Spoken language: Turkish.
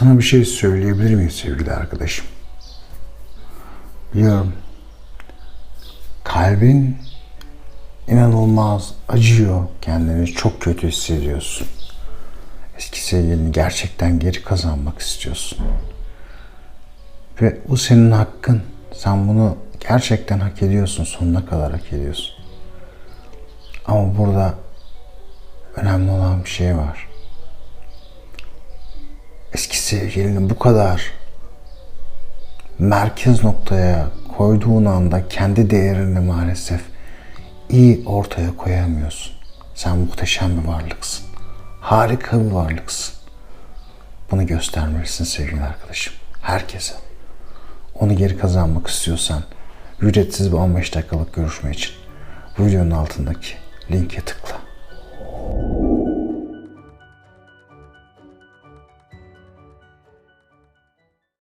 Sana bir şey söyleyebilir miyim sevgili arkadaşım? Biliyorum. Kalbin inanılmaz acıyor. Kendini çok kötü hissediyorsun. Eski sevgilini gerçekten geri kazanmak istiyorsun. Ve bu senin hakkın. Sen bunu gerçekten hak ediyorsun. Sonuna kadar hak ediyorsun. Ama burada önemli olan bir şey var. Eski sevgilini bu kadar merkez noktaya koyduğun anda kendi değerini maalesef iyi ortaya koyamıyorsun. Sen muhteşem bir varlıksın. Harika bir varlıksın. Bunu göstermelisin sevgili arkadaşım. Herkese. Onu geri kazanmak istiyorsan ücretsiz bir 15 dakikalık görüşme için videonun altındaki linke tıkla.